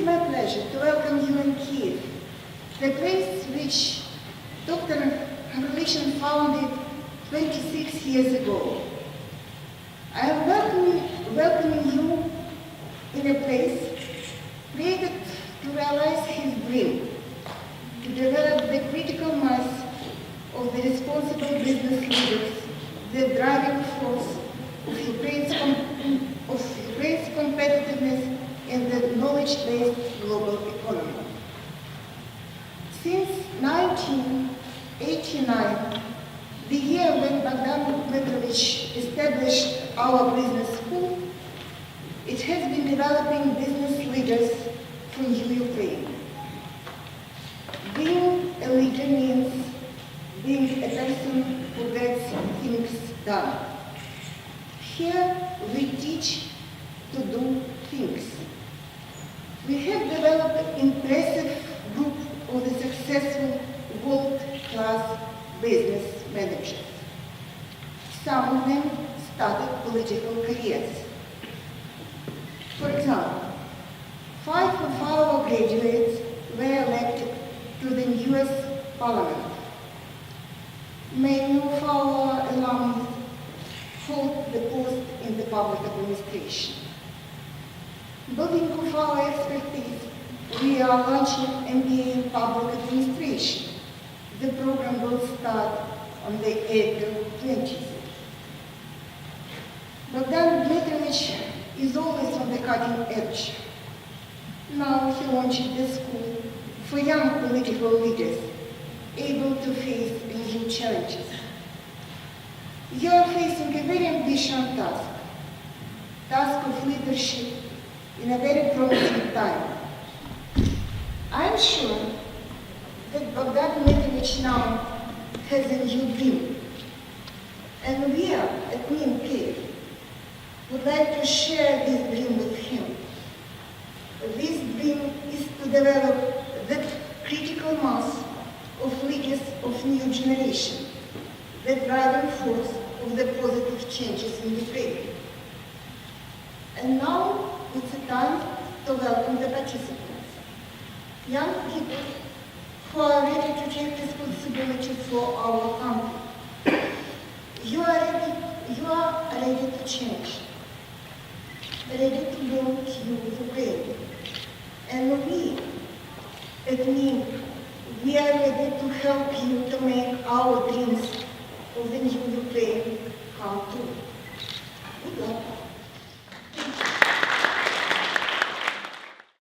is my pleasure to welcome you in Kiev, the place which Dr. Revolution founded 26 years ago. I am welcoming, welcoming you in a place created to realize his dream, to develop the critical mass of the responsible business leaders, the driving force of Ukraine's, of Ukraine's competitiveness in the knowledge-based global economy. Since 1989, the year when Bogdan Dmitrovich established our business school, it has been developing business leaders from Ukraine. Being a leader means being a person who gets things done. Here we teach to do things. We have developed an impressive group of the successful world-class business managers. Some of them started political careers. For example, five of our graduates were elected to the US Parliament. Many of our alumni hold the post in the public administration. Building of our expertise, we are launching MBA in public administration. The program will start on the April 20th. Bogdan Dmitrovich is always on the cutting edge. Now he launched the school for young political leaders able to face new challenges. You are facing a very ambitious task, task of leadership in a very promising time. I am sure that Bogdan Dmitrovich now has a new dream. And we at NIM would like to share this dream with him. This dream is to develop that critical mass of leaders of new generation, the driving force of the positive changes in Ukraine. And now it's time to welcome the participants. Young people who are ready to take responsibility for our country. You are ready, you are ready to change, ready to build new Ukraine. And we, at NIM, we are ready to help you to make our dreams of the new Ukraine come true. Good luck.